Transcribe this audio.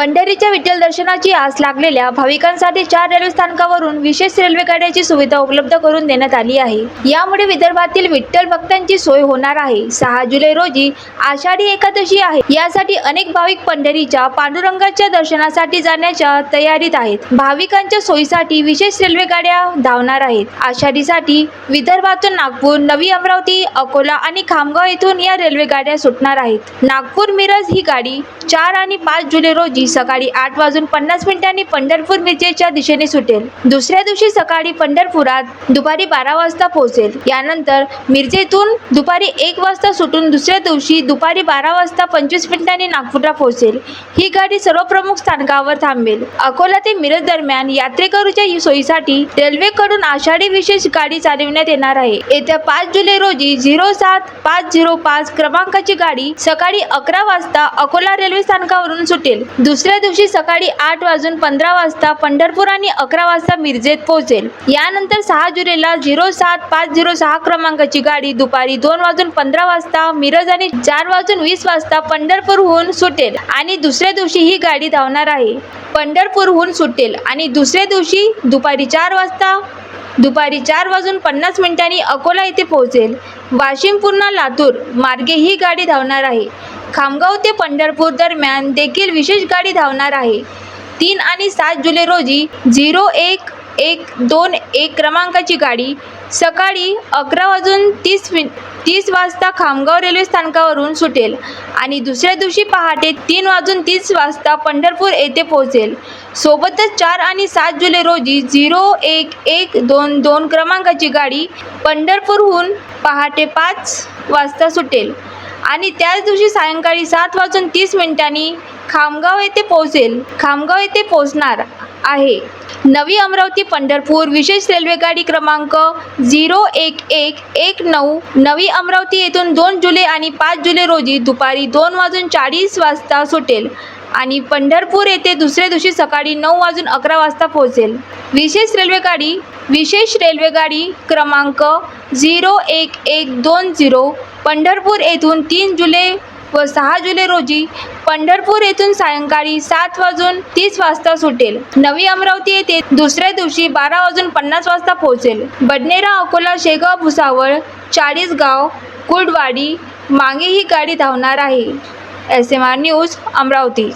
पंढरीच्या विठ्ठल दर्शनाची आस लागलेल्या भाविकांसाठी चार रेल्वे स्थानकावरून विशेष रेल्वे गाड्याची सुविधा उपलब्ध करून देण्यात आली आहे. यामुळे विदर्भातील विठ्ठल भक्तांची सोय होणार आहे. सहा जुलै रोजी आषाढी एकादशी आहे. यासाठी अनेक भाविक पंढरीच्या पांडुरंगाच्या दर्शनासाठी जाण्याच्या तयारीत आहेत. भाविकांच्या सोयीसाठी विशेष रेल्वे गाड्या धावणार आहेत. आषाढीसाठी विदर्भातून नागपूर नवी अमरावती अकोला आणि खामगाव येथून या रेल्वे गाड्या सुटणार आहेत. नागपूर मिरज ही गाडी चार आणि पाच जुलै रोजी सकाळी आठ वाजून पन्नास मिनिटांनी पंढरपूर मिरजेच्या दिशेने सुटेल. दुसऱ्या दिवशी सकाळी पंढरपुरात दुपारी बारा वाजता पोहोचेल. यानंतर मिरजेतून दुपारी एक वाजता सुटून दुसऱ्या दिवशी दुपारी बारा वाजता पंचवीस मिनिटांनी नागपूरला पोहोचेल. ही गाडी सर्व प्रमुख स्थानकावर थांबेल. अकोला ते मिरज दरम्यान यात्रेकरूच्या सोयीसाठी रेल्वेकडून आषाढी विशेष गाडी चालविण्यात येणार आहे. येत्या पाच जुलै रोजी झिरो सात पाच झिरो पाच क्रमांकाची गाडी सकाळी अकरा वाजता अकोला रेल्वे स्थानकावरून सुटेल. दुसऱ्या दुसऱ्या दिवशी सकाळी आठ वाजून पंधरा वाजता पंढरपूर आणि अकरा वाजता मिरजेत पोहोचेल. यानंतर सहा जुलैला झिरो सात पाच झिरो सहा क्रमांकाची गाडी दुपारी दोन वाजून पंधरा वाजता मिरज आणि चार वाजून वीस वाजता पंढरपूरहून सुटेल आणि दुसऱ्या दिवशी ही गाडी धावणार आहे. पंढरपूरहून सुटेल आणि दुसऱ्या दिवशी दुपारी चार वाजता दुपारी चार वाजून पन्नास मिनिटांनी अकोला येथे पोहोचेल. वाशिम पुन्हा लातूर मार्गे ही गाडी धावणार आहे. खामगाव ते पंढरपूर दरम्यान देखील विशेष गाडी धावणार आहे. तीन आणि सात जुलै रोजी झिरो एक एक दोन एक क्रमांकाची गाडी सकाळी अकरा वाजून तीस मिन तीस वाजता खामगाव रेल्वे स्थानकावरून सुटेल आणि दुसऱ्या दिवशी पहाटे तीन वाजून तीस वाजता पंढरपूर येथे पोहोचेल. सोबतच चार आणि सात जुलै रोजी झिरो एक एक दोन दोन क्रमांकाची गाडी पंढरपूरहून पहाटे पाच वाजता सुटेल. आणि त्याच दिवशी सायंकाळी सात वाजून तीस मिनिटांनी खामगाव येथे पोहोचेल. खामगाव येथे पोहोचणार आहे. नवी अमरावती पंढरपूर विशेष रेल्वे गाडी क्रमांक झिरो एक एक एक नऊ नवी अमरावती येथून दोन जुलै आणि पाच जुलै रोजी दुपारी दोन वाजून चाळीस वाजता सुटेल आणि पंढरपूर येथे दुसऱ्या दिवशी सकाळी नऊ वाजून अकरा वाजता पोहोचेल. विशेष रेल्वे गाडी विशेष रेल्वे गाडी क्रमांक झिरो एक एक दोन झिरो पंढरपूर येथून तीन जुलै व सहा जुलै रोजी पंढरपूर येथून सायंकाळी सात वाजून तीस वाजता सुटेल. नवी अमरावती येथे दुसऱ्या दिवशी बारा वाजून पन्नास वाजता पोहोचेल. बडनेरा अकोला शेगाव भुसावळ चाळीसगाव कुडवाडी मागे ही गाडी धावणार आहे. S M R news Amravati.